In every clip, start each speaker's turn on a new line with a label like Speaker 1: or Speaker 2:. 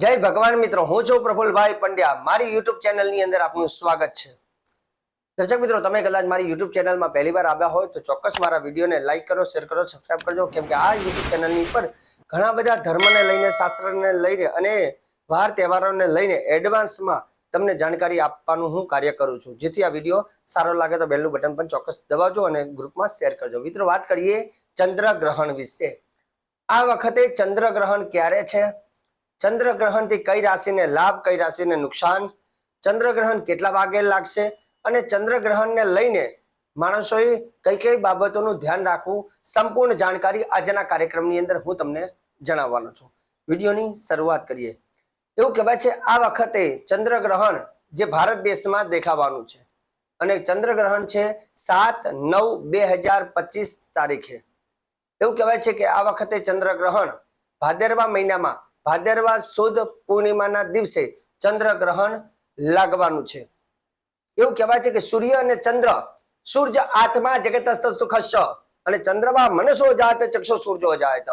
Speaker 1: જય ભગવાન મિત્રો, હું છું પ્રફુલભાઈ પંડ્યા. મારી યુટ્યુબ ચેનલની અંદર આપનું સ્વાગત છે. દર્શક મિત્રો, તમે કદાચ મારી યુટ્યુબ ચેનલમાં પહેલી વાર આવ્યા હોય તો ચોક્કસ મારા વિડીયોને લાઇક કરો શેર કરો સબસ્ક્રાઈબ કરજો, કેમ કે આ યુટ્યુબ ચેનલની ઉપર ઘણા બધા ધર્મને લઈને, શાસ્ત્રને લઈને અને વાર તહેવારોને લઈને એડવાન્સમાં તમને જાણકારી આપવાનું હું કાર્ય કરું છું. જેથી આ વીડિયો સારો લાગે તો બેલનું બટન પણ ચોક્કસ દબાવજો અને ગ્રુપમાં શેર કરજો. મિત્રો, વાત કરીએ ચંદ્રગ્રહણ વિશે. આ વખતે ચંદ્રગ્રહણ ક્યારે છે? ચંદ્રગ્રહણથી કઈ રાશિને લાભ, કઈ રાશિને નુકસાન? ચંદ્રગ્રહણ કેટલા વાગે લાગશે? અને ચંદ્રગ્રહણને લઈને માણસોએ કઈ કઈ બાબતોનું ધ્યાન રાખવું? સંપૂર્ણ જાણકારી આજના કાર્યક્રમની અંદર હું તમને જણાવવાનો છું. વિડીયોની શરૂઆત કરીએ. એવું કહેવાય છે, આ વખતે ચંદ્રગ્રહણ જે ભારત દેશમાં દેખાવાનું છે. અને ચંદ્રગ્રહણ છે સાત નવ બે હજાર પચીસ તારીખે. એવું કહેવાય છે કે આ વખતે ચંદ્રગ્રહણ ભાદરવા મહિનામાં ભાદરવા સુદ પૂર્ણિમાના દિવસે ચંદ્રગ્રહણ લાગવાનું છે. એવું કહેવાય છે કે સૂર્ય અને ચંદ્ર સૂર્ય આત્મા જગત સુખશ અને ચંદ્રમા મનસો જાત ચક્ષુ સૂર્યો જાયત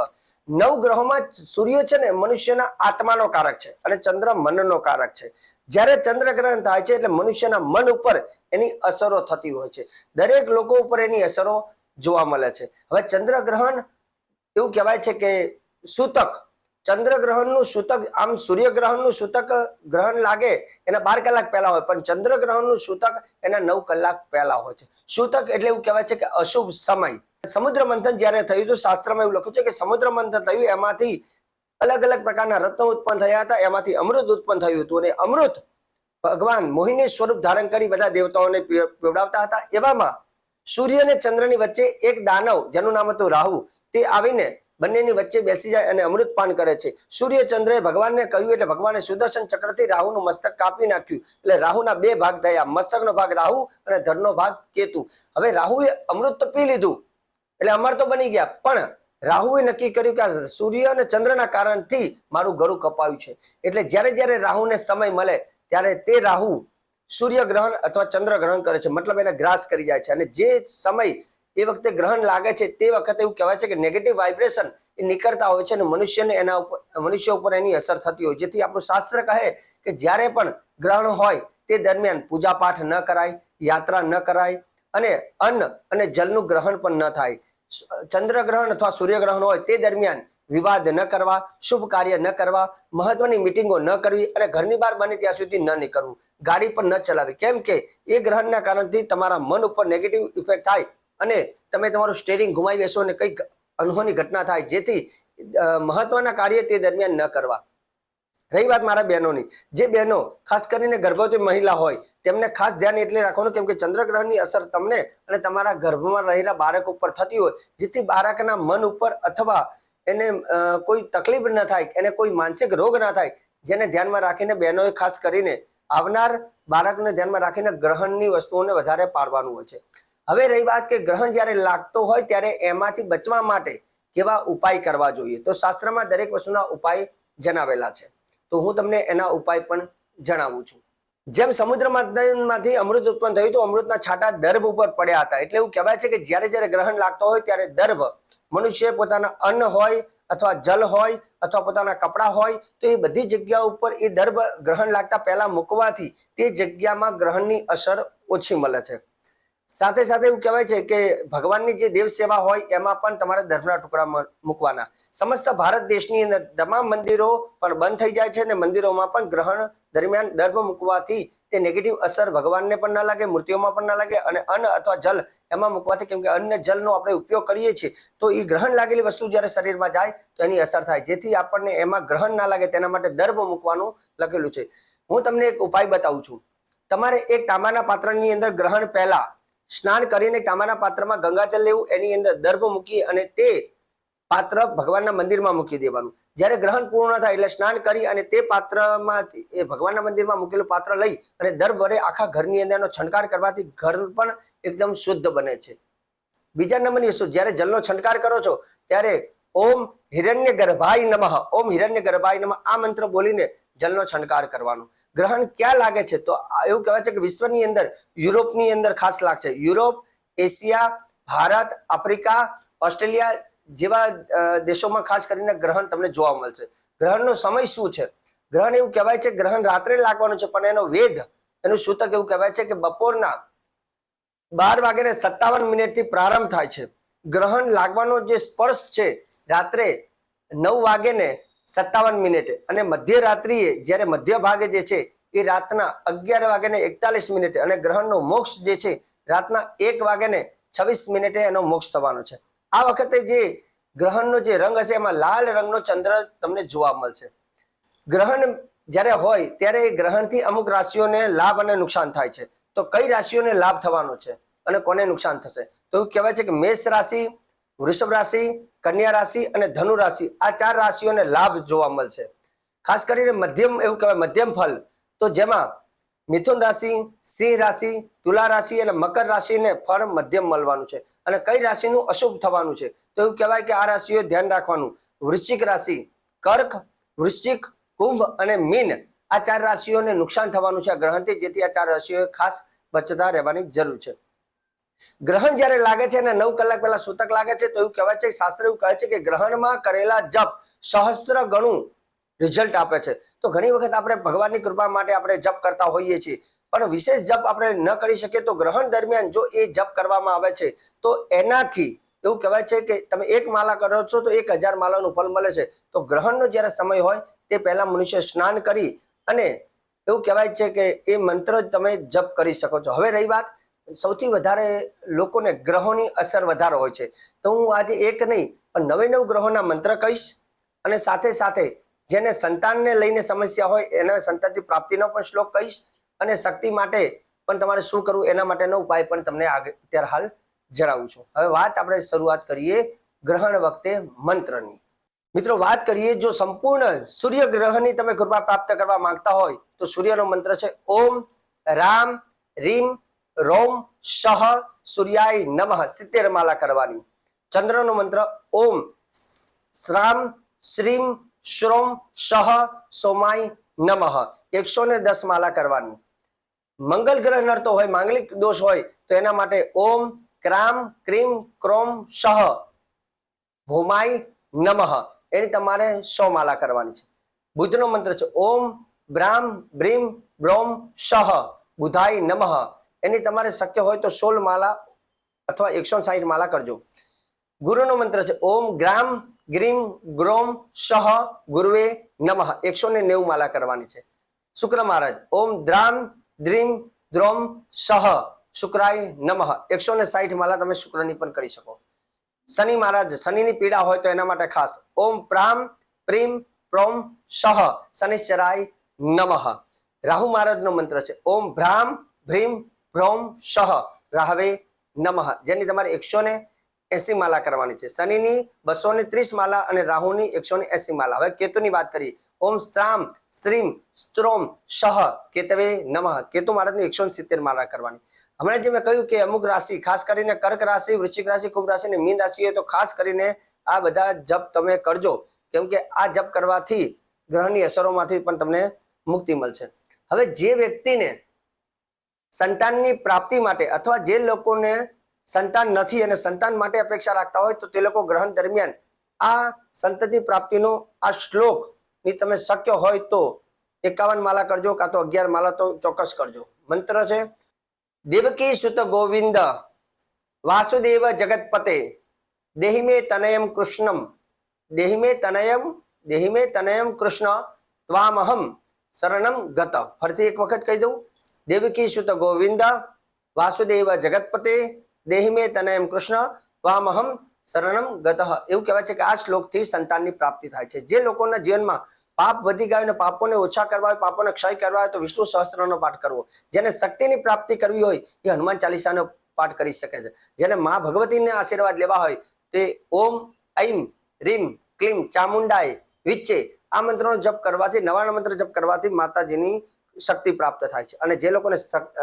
Speaker 1: નવ ગ્રહોમાં સૂર્ય છે ને મનુષ્યના આત્માનો કારક છે અને ચંદ્ર મનનો કારક છે. જ્યારે ચંદ્રગ્રહણ થાય છે એટલે મનુષ્યના મન ઉપર એની અસરો થતી હોય છે. દરેક લોકો ઉપર એની અસરો જોવા મળે છે. હવે ચંદ્રગ્રહણ એવું કહેવાય છે કે સૂતક ચંદ્રગ્રહણનું સૂતક, આમ સૂર્યગ્રહણનું સૂતક ગ્રહણ લાગે એના બાર કલાક પહેલા હોય, પણ ચંદ્રગ્રહણનું સૂતક એના નવ કલાક પહેલા હોય છે. સૂતક એટલે એવું કહેવાય છે કે અશુભ સમય. સમુદ્ર મંથન જ્યારે થયું હતું, શાસ્ત્રમાં એવું લખ્યું છે કે સમુદ્ર મંથન થયું, એમાંથી અલગ અલગ પ્રકારના રત્નો ઉત્પન્ન થયા હતા, એમાંથી અમૃત ઉત્પન્ન થયું હતું અને અમૃત ભગવાન મોહિની સ્વરૂપ ધારણ કરી બધા દેવતાઓને પીવડાવતા હતા. એવામાં સૂર્ય અને ચંદ્રની વચ્ચે એક દાનવ, જેનું નામ હતું રાહુ, તે આવીને બંનેની વચ્ચે બેસી જાય અને અમૃતપાન કરે છે. સૂર્ય ચંદ્રએ ભગવાનને કહ્યું એટલે ભગવાને સુદર્શન ચક્રથી રાહુનું મસ્તક કાપી નાખ્યું. એટલે રાહુના બે ભાગ થયા. મસ્તકનો ભાગ રાહુ અને ધરનો ભાગ કેતુ. હવે રાહુએ અમૃત તો પી લીધું. એટલે અમર તો બની ગયા. પણ રાહુએ નક્કી કર્યું કે સૂર્ય અને ચંદ્રના કારણથી મારું ગળું કપાયું છે. એટલે જ્યારે જ્યારે રાહુને સમય મળે, ત્યારે તે રાહુ સૂર્ય ગ્રહણ અથવા ચંદ્ર ગ્રહણ કરે છે. મતલબ એને ગ્રાસ કરી જાય છે. અને જે સમય એ વખતે ગ્રહણ લાગે છે તે વખતે એવું કહેવાય છે કે નેગેટિવ વાઇબ્રેશન એ નીકળતા હોય છે અને મનુષ્યને એના ઉપર, મનુષ્ય ઉપર એની અસર થતી હોય જેથી આપણું શાસ્ત્ર કહે કે જ્યારે પણ ગ્રહણ હોય તે દરમિયાન પૂજા પાઠ ન કરાય, યાત્રા ન કરાય અને અન્ન અને જલનું ગ્રહણ પણ ન થાય. ચંદ્રગ્રહણ અથવા સૂર્યગ્રહણ હોય તે દરમિયાન વિવાદ ન કરવા, શુભ કાર્ય ન કરવા, મહત્વની મિટિંગો ન કરવી અને ઘરની બહાર બને ત્યાં સુધી ન નીકળવું. ગાડી પણ ન ચલાવવી કેમ કે એ ગ્રહણના કારણથી તમારા મન ઉપર નેગેટિવ ઇફેક્ટ થાય અને તમે તમારું સ્ટેરિંગ ઘુમાવી બેસો અને કંઈક અનહોની ઘટના થાય, જેથી મહત્વના કાર્ય તે દરમિયાન ન કરવા. રહી વાત મારા બહેનોની. જે બહેનો, ખાસ કરીને ગર્ભવતી મહિલા હોય, તેમને ખાસ ધ્યાન એટલે રાખવાનું કેમ કે ચંદ્રગ્રહણની અસર તમને અને તમારા ગર્ભમાં રહેલા બાળક ઉપર થતી હોય, જેથી બાળકના મન ઉપર અથવા એને કોઈ તકલીફ ન થાય, એને કોઈ માનસિક રોગ ના થાય, જેને ધ્યાનમાં રાખીને બહેનોએ ખાસ કરીને આવનાર બાળકને ધ્યાનમાં રાખીને ગ્રહણની વસ્તુઓને વધારે પાડવાનું હોય છે. હવે રહી વાત કે ગ્રહણ જ્યારે લાગતો હોય ત્યારે એમાંથી બચવા માટે કેવા ઉપાય કરવા જોઈએ? તો શાસ્ત્રમાં દરેક વસ્તુના ઉપાય જણાવેલા છે. તો હું તમને એના ઉપાય પણ જણાવું છું. જેમ સમુદ્રમાંથી અમૃત ઉત્પન્ન થયું તો અમૃતના છાંટા દર્ભ ઉપર પડ્યા હતા. એટલે એવું કહેવાય છે કે જ્યારે જ્યારે ગ્રહણ લાગતો હોય ત્યારે દર્ભ મનુષ્ય પોતાના અન્ન હોય અથવા જલ હોય અથવા પોતાના કપડાં હોય તો એ બધી જગ્યાઓ ઉપર એ દર્ભ ગ્રહણ લાગતા પહેલા મૂકવાથી તે જગ્યામાં ગ્રહણની અસર ઓછી મળે છે. સાથે સાથે એવું કહેવાય છે કે ભગવાનની જે દેવ સેવા હોય, એમાં પણ તમારે દર્ભના ટુકડા મૂકવાના. સમસ્ત ભારત દેશની અંદર તમામ મંદિરો પણ બંધ થઈ જાય છે અને મંદિરોમાં પણ ગ્રહણ દરમિયાન દર્ભ મૂકવાથી તે નેગેટિવ અસર ભગવાનને પણ ના લાગે, મૂર્તિઓમાં પણ ના લાગે અને અન્ન અથવા જલ એમાં મૂકવાથી કેમ કે અન્ન જલનો આપણે ઉપયોગ કરીએ છીએ, તો એ ગ્રહણ લાગેલી વસ્તુ જ્યારે શરીરમાં જાય, તો એની અસર થાય. જેથી આપણને એમાં ગ્રહણ ના લાગે, તેના માટે દર્ભ મૂકવાનું લખેલું છે. હું તમને એક ઉપાય બતાવું છું. તમારે એક તાંબાના પાત્રની અંદર ગ્રહણ પહેલા સ્નાન કરીને તાંબાના પાત્રમાં ગંગાજળ લેવું, એની અંદર દર્ભ મૂકી અને તે પાત્ર ભગવાનના મંદિરમાં મૂકી દેવાનું. જ્યારે ગ્રહણ પૂર્ણ થાય એટલે સ્નાન કરી અને તે પાત્રમાંથી, એ ભગવાનના મંદિરમાં મૂકેલું પાત્ર લઈ અને દર વડે આખા ઘરની અંદરનો છંટકાર કરવાથી ઘર પણ એકદમ શુદ્ધ બને છે. બીજા નંબરની વસ્તુ, જ્યારે જલનો છંટકાર કરો છો, ત્યારે ઓમ હિરણ્ય ગર્ભાય નમઃ, ઓમ હિરણ્ય ગર્ભાય નમઃ, આ મંત્ર બોલીને જલનો છંટકાર કરવાનો. ગ્રહણ ક્યાં લાગે છે? તો એવું કહેવાય છે કે વિશ્વની અંદર, યુરોપની અંદર ખાસ લાગશે. Europe, Asia, Bharat, Africa, Australia જેવા દેશોમાં ખાસ કરીને ગ્રહણ તમને જોવા મળશે. ગ્રહણનો સમય શું છે? ગ્રહણ એવું કહેવાય છે, ગ્રહણ રાત્રે લાગવાનું છે, પણ એનો વેધ, એનું સૂતક એવું કહેવાય છે કે બપોરના બાર વાગ્યાને સત્તાવન મિનિટથી પ્રારંભ થાય છે. ગ્રહણ લાગવાનો જે સ્પર્શ છે, રાત્રે નવ વાગે ને સત્તાવન મિનિટે. અને મધ્યરાત્રિએ જ્યારે મધ્ય ભાગે જે છે, એ રાતના અગિયાર વાગે ને એકતાલીસ મિનિટે અને ગ્રહણનો મોક્ષ જે છે, રાતના એક વાગે ને છવ્વીસ મિનિટે એનો મોક્ષ થવાનો છે. આ વખતે જે ગ્રહણનો જે રંગ હશે, એમાં લાલ રંગનો ચંદ્ર તમને જોવા મળશે. ગ્રહણ જ્યારે હોય, ત્યારે એ ગ્રહણથી અમુક રાશિઓને લાભ અને નુકસાન થાય છે. તો કઈ રાશિઓને લાભ થવાનો છે? અને કોને નુકસાન થશે? તો એવું કહેવાય છે કે મેષ રાશિ વૃષભ રાશિ, કન્યા રાશિ અને ધનુ રાશિ આ ચાર રાશિઓને લાભ જોવા મળશે. ખાસ કરીને મધ્યમ એવું કહેવાય મધ્યમ ફલ. તો જેમાં મિથુન રાશિ, સિંહ રાશિ, તુલા રાશિ અને મકર રાશિને ફળ મધ્યમ મળવાનું છે. અને કઈ રાશિનું અશુભ થવાનું છે? તો એવું કહેવાય કે આ રાશિઓએ ધ્યાન રાખવાનું. વૃશ્ચિક રાશિ, કર્ક, વૃશ્ચિક, કુંભ અને મીન આ ચાર રાશિઓને નુકસાન થવાનું છે આ ગ્રહણથી જેથી આ ચાર રાશિઓએ ખાસ બચતા રહેવાની જરૂર છે. ગ્રહણ જ્યારે લાગે છે અને નવ કલાક પહેલા સૂતક લાગે છે, તો એવું કહેવાય છે, શાસ્ત્ર એવું કહે છે કે ગ્રહણમાં કરેલા જપ સહસ્ત્ર ગણું રિઝલ્ટ આપે છે. તો ઘણી વખત આપણે ભગવાનની કૃપા માટે આપણે જપ કરતા હોઈએ છીએ, પણ વિશેષ જપ આપણે ન કરી શકીએ તો ગ્રહણ દરમિયાન જો એ જપ કરવામાં આવે છે, તો એનાથી એવું કહેવાય છે કે તમે એક માલા કરો છો તો એક હજાર માલાનું ફળ મળે છે. તો ગ્રહણનો જ્યારે સમય હોય, તે પહેલા મનુષ્ય સ્નાન કરી અને એવું કહેવાય છે કે એ મંત્ર તમે જપ કરી શકો છો. હવે રહી વાત સૌથી વધારે લોકોને ગ્રહોની અસર વધારે હોય છે. તો હું આજે એક નહીં, પણ નવે નવ ગ્રહોના મંત્ર કહીશ અને સાથે સાથે જેને સંતાનને લઈને સમસ્યા હોય એને સંતાનથી પ્રાપ્તિનો પણ શ્લોક કહીશ અને શક્તિ માટે પણ તમારે શું કરવું એના માટેનો ઉપાય પણ તમને અત્યારે હાલ જણાવું છું. હવે વાત આપણે શરૂઆત કરીએ ગ્રહણ વખતે મંત્રની. મિત્રો, વાત કરીએ જો સંપૂર્ણ સૂર્ય ગ્રહની તમે કૃપા પ્રાપ્ત કરવા માંગતા હોય તો સૂર્યનો મંત્ર છે, ઓમ રામ, રીમ રોમ શહ સૂર્યાય નમઃ સિત્તેર માલા કરવાની. ચંદ્રનો મંત્ર ઓમ શ્રામ શ્રીમ શ્રોમ શહ સોમાય નમઃ એકસો ને દસ માલા કરવાની. મંગલ ગ્રહ નડતો હોય, માંગલિક દોષ હોય, તો એના માટે ઓમ ક્રામ ક્રીમ ક્રોમ શહ ભૂમાય નમઃ એની તમારે સો માલા કરવાની છે. બુદ્ધનો મંત્ર છે ઓમ બ્રામ બ્રીમ બ્રોમ શહ બુધાય નમઃ એની તમારે શક્ય હોય તો સોળ માલા અથવા એકસો સાહીઠ માલા કરજો. ગુરુનો મંત્ર છે, ઓમ ગ્રામ ગ્રીમ ગ્રોમ શહ ગુરુવે નમઃ. એકસો ને નેવું માલા કરવાની છે. શુક્ર મહારાજ, ઓમ દ્રામ દ્રીમ દ્રોમ શહ શુક્રાય નમઃ. એકસો ને સાહીઠ માલા તમે શુક્રની પણ કરી શકો. શનિ મહારાજ, શનિની પીડા હોય તો એના માટે ખાસ. ઓમ પ્રામ પ્રીમ પ્રોમ શહ શનિશ્ચરાય નમઃ. રાહુ મહારાજનો મંત્ર છે, ઓમ ભ્રામ ભ્રીમ ભ્રોમ શહ રાહવે નમઃ. જેની તમારે એકસો ને એસી માલા કરવાની છે. શનિની બસો ને ત્રીસ માલા અને રાહુની એકસો ને એસી માલા. હવે કેતુની વાત કરીએ. ઓમ સ્ત્રામ સ્ત્રીમ સ્ત્રોમ શહ કેતવે નમઃ. કેતુ મહારાજની એકસો સિત્તેર માલા કરવાની. હમણાં જે મેં કહ્યું કે અમુક રાશિ, ખાસ કરીને કર્ક રાશિ, વૃશ્ચિક રાશિ, કુંભ રાશિ અને મીન રાશિ તો ખાસ કરીને આ બધા જપ તમે કરજો. કેમ કે આ જપ કરવાથી ગ્રહની અસરોમાંથી પણ તમને મુક્તિ મળશે. હવે જે વ્યક્તિને સંતાનની પ્રાપ્તિ માટે અથવા જે લોકોને સંતાન નથી અને સંતાન માટે અપેક્ષા રાખતા હોય તો તે લોકો ગ્રહણ દરમિયાન આ સંતતિ પ્રાપ્તિનો આ શ્લોકની તમે શક્ય હોય તો એકાવન માલા કરજો કાં તો અગિયાર માલા તો ચોક્કસ કરજો. મંત્ર છે, દેવકી સુત ગોવિંદ, વાસુદેવ જગતપતે દેહિમે તનયમ કૃષ્ણમ દેહિમે તનયમ દેહિમે તનયમ કૃષ્ણ, ત્વામહમ શરણમ ગત. ફરીથી એક વખત કહી દઉં દેવકી સુત ગોવિંદ, વાસુદેવ જગતપતે, દેહિમે તનયમ કૃષ્ણ, વામહમ શરણમ ગત. એવું કહેવાય છે કે આ શ્લોકથી સંતાનની પ્રાપ્તિ થાય છે. જે લોકોના જીવનમાં પાપ વધી ગયા અને પાપોને ઓછા કરવા હોય, પાપોને ક્ષય કરવા હોય, તો વિષ્ણુ સહસ્ત્રનો પાઠ કરવો. જેને શક્તિની પ્રાપ્તિ કરવી હોય, એ હનુમાન ચાલીસાનો પાઠ કરી શકે છે. જેને મા ભગવતીને આશીર્વાદ લેવા હોય, તે ઓમ, ઐમ, રીમ, ક્લીમ, ચામુંડાય વિચ્ચે આ મંત્રનો જપ કરવાથી, નવાણા મંત્ર જપ કરવાથી માતાજીની શક્તિ પ્રાપ્ત થાય છે. અને જે લોકોને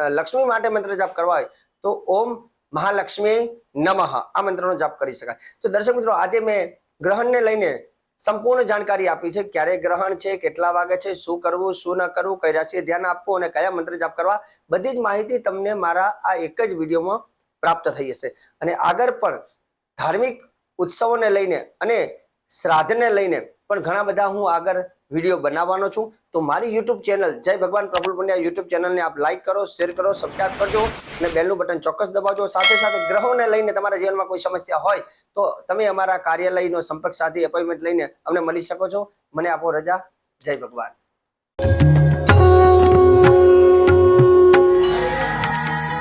Speaker 1: લક્ષ્મી માટે મંત્ર જાપ કરવા હોય, તો ઓમ મહાલક્ષ્મી નમઃ, આ મંત્રનો જાપ કરી શકાય. તો દર્શક મિત્રો, આજે મેં ગ્રહણને લઈને સંપૂર્ણ જાણકારી આપી છે, ક્યારે ગ્રહણ છે, કેટલા વાગે છે, શું કરવું, શું ન કરવું, કઈ રાશિએ ધ્યાન આપવું અને કયા મંત્ર જાપ કરવા, બધી જ માહિતી તમને મારા આ એક જ વિડીયોમાં પ્રાપ્ત થઈ હશે. અને આગળ પણ ધાર્મિક ઉત્સવોને લઈને અને શ્રાદ્ધને લઈને પણ ઘણા બધા હું આગળ વીડિયો બનાવવાનો છું. તો મારી યુટ્યુબ ચેનલ જય ભગવાન પ્રફુલ પંડ્યા. યુટ્યુબ ચેનલને આપ લાઈક કરો શેર કરો સબસ્ક્રાઇબ કરજો અને બેલનું બટન ચોક્કસ દબાવજો. સાથે સાથે ગ્રહોને લઈને તમારા જીવનમાં કોઈ સમસ્યા હોય તો તમે અમારા કાર્યાલયનો સંપર્ક સાધી એપોઇન્ટમેન્ટ લઈને અમને મળી શકો છો. મને આપો રજા. જય ભગવાન.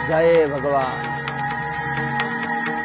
Speaker 1: જય ભગવાન.